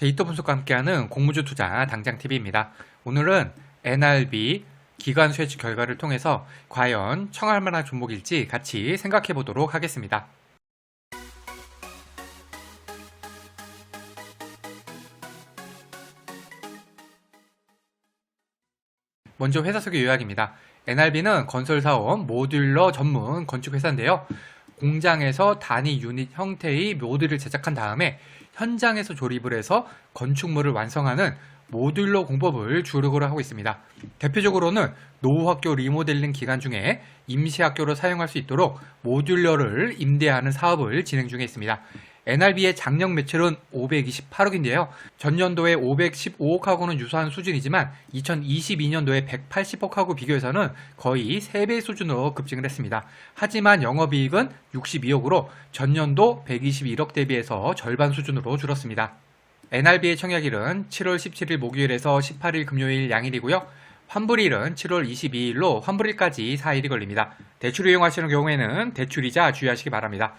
데이터 분석과 함께하는 공무주 투자 당장TV입니다. 오늘은 NRB 기관 수혜치 결과를 통해서 과연 청할 만한 종목일지 같이 생각해 보도록 하겠습니다. 먼저 회사 소개 요약입니다. NRB는 건설 사업 모듈러 전문 건축 회사인데요. 공장에서 단위 유닛 형태의 모듈을 제작한 다음에 현장에서 조립을 해서 건축물을 완성하는 모듈러 공법을 주력으로 하고 있습니다. 대표적으로는 노후학교 리모델링 기간 중에 임시학교로 사용할 수 있도록 모듈러를 임대하는 사업을 진행 중에 있습니다. NRB의 작년 매출은 528억인데요. 전년도에 515억하고는 유사한 수준이지만 2022년도에 180억하고 비교해서는 거의 3배 수준으로 급증을 했습니다. 하지만 영업이익은 62억으로 전년도 121억 대비해서 절반 수준으로 줄었습니다. NRB의 청약일은 7월 17일 목요일에서 18일 금요일 양일이고요. 환불일은 7월 22일로 환불일까지 4일이 걸립니다. 대출 이용하시는 경우에는 대출이자 주의하시기 바랍니다.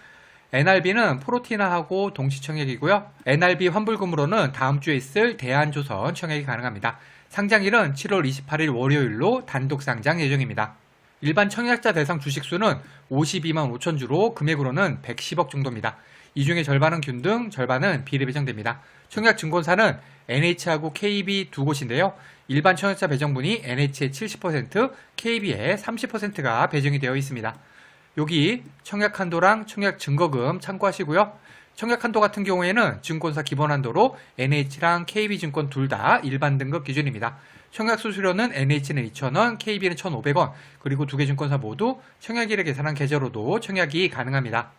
NRB는 프로티나하고 동시 청약이고요. NRB 환불금으로는 다음 주에 있을 대한조선 청약이 가능합니다. 상장일은 7월 28일 월요일로 단독 상장 예정입니다. 일반 청약자 대상 주식수는 52만 5천 주로 금액으로는 110억 정도입니다. 이 중에 절반은 균등, 절반은 비례 배정됩니다. 청약 증권사는 NH하고 KB 두 곳인데요. 일반 청약자 배정분이 NH의 70%, KB의 30%가 배정이 되어 있습니다. 여기 청약 한도랑 청약 증거금 참고하시고요. 청약 한도 같은 경우에는 증권사 기본 한도로 NH랑 KB증권 둘 다 일반 등급 기준입니다. 청약 수수료는 NH는 2,000원, KB는 1,500원, 그리고 두 개 증권사 모두 청약일에 계산한 계좌로도 청약이 가능합니다.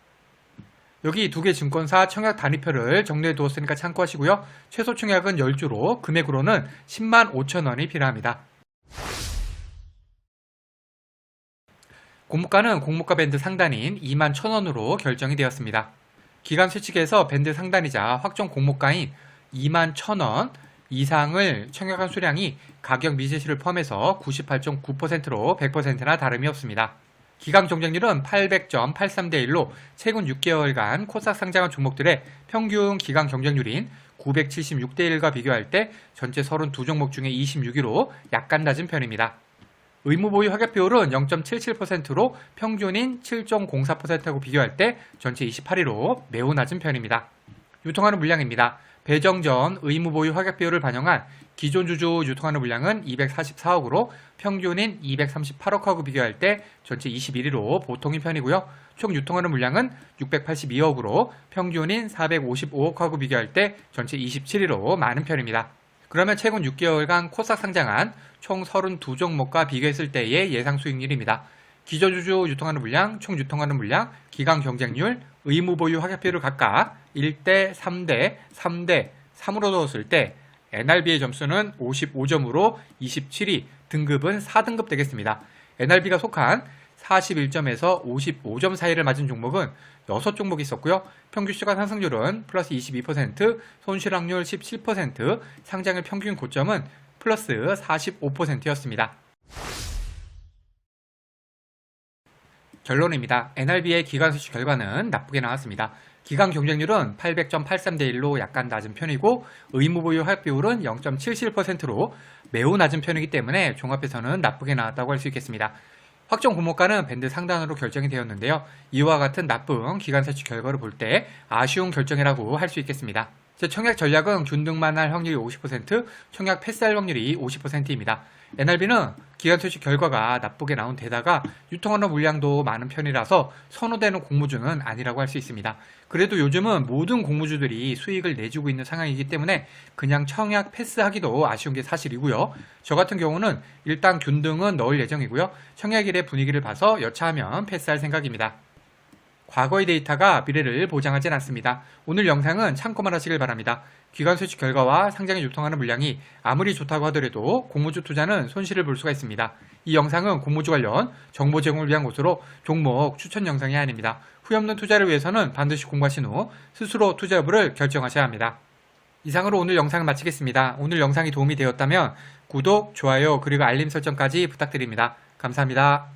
여기 두 개 증권사 청약 단위표를 정리해 두었으니까 참고하시고요. 최소 청약은 10주로 금액으로는 10만 5천 원이 필요합니다. 공모가는 공모가 밴드 상단인 2만 1천원으로 결정이 되었습니다. 기간 수칙에서 밴드 상단이자 확정 공모가인 2만 1천원 이상을 청약한 수량이 가격 미제시를 포함해서 98.9%로 100%나 다름이 없습니다. 기강 경쟁률은 800.83대 1로 최근 6개월간 코스닥 상장한 종목들의 평균 기강 경쟁률인 976대 1과 비교할 때 전체 32종목 중에 26위로 약간 낮은 편입니다. 의무 보유 확약 비율은 0.77%로 평균인 7.04%하고 비교할 때 전체 28위로 매우 낮은 편입니다. 유통하는 물량입니다. 배정 전 의무 보유 확약 비율을 반영한 기존 주주 유통하는 물량은 244억으로 평균인 238억하고 비교할 때 전체 21위로 보통인 편이고요. 총 유통하는 물량은 682억으로 평균인 455억하고 비교할 때 전체 27위로 많은 편입니다. 그러면 최근 6개월간 코스닥 상장한 총 32종목과 비교했을 때의 예상 수익률입니다. 기존 주주 유통하는 물량, 총 유통하는 물량, 기간 경쟁률, 의무 보유 확약비율을 각각 1대, 3대, 3대, 3으로 넣었을 때 NRB의 점수는 55점으로 27위, 등급은 4등급 되겠습니다. NRB가 속한 41점에서 55점 사이를 맞은 종목은 6종목이 있었고요. 평균 시간 상승률은 플러스 22%, 손실확률 17%, 상장일 평균 고점은 플러스 45%였습니다. 결론입니다. NRB의 기간 수치 결과는 나쁘게 나왔습니다. 기간 경쟁률은 800.83대 1로 약간 낮은 편이고 의무 보유 활 비율은 0.77%로 매우 낮은 편이기 때문에 종합해서는 나쁘게 나왔다고 할 수 있겠습니다. 확정 공모가는 밴드 상단으로 결정이 되었는데요. 이와 같은 나쁜 기간 세치 결과를 볼 때 아쉬운 결정이라고 할 수 있겠습니다. 제 청약 전략은 균등만 할 확률이 50%, 청약 패스할 확률이 50%입니다. NRB는 기간 퇴직 결과가 나쁘게 나온 데다가 유통하는 물량도 많은 편이라서 선호되는 공모주는 아니라고 할 수 있습니다. 그래도 요즘은 모든 공모주들이 수익을 내주고 있는 상황이기 때문에 그냥 청약 패스하기도 아쉬운 게 사실이고요. 저 같은 경우는 일단 균등은 넣을 예정이고요. 청약일의 분위기를 봐서 여차하면 패스할 생각입니다. 과거의 데이터가 미래를 보장하진 않습니다. 오늘 영상은 참고만 하시길 바랍니다. 기관 수치 결과와 상장에 유통하는 물량이 아무리 좋다고 하더라도 공모주 투자는 손실을 볼 수가 있습니다. 이 영상은 공모주 관련 정보 제공을 위한 것으로 종목 추천 영상이 아닙니다. 후회 없는 투자를 위해서는 반드시 공부하신 후 스스로 투자 여부를 결정하셔야 합니다. 이상으로 오늘 영상을 마치겠습니다. 오늘 영상이 도움이 되었다면 구독, 좋아요, 그리고 알림 설정까지 부탁드립니다. 감사합니다.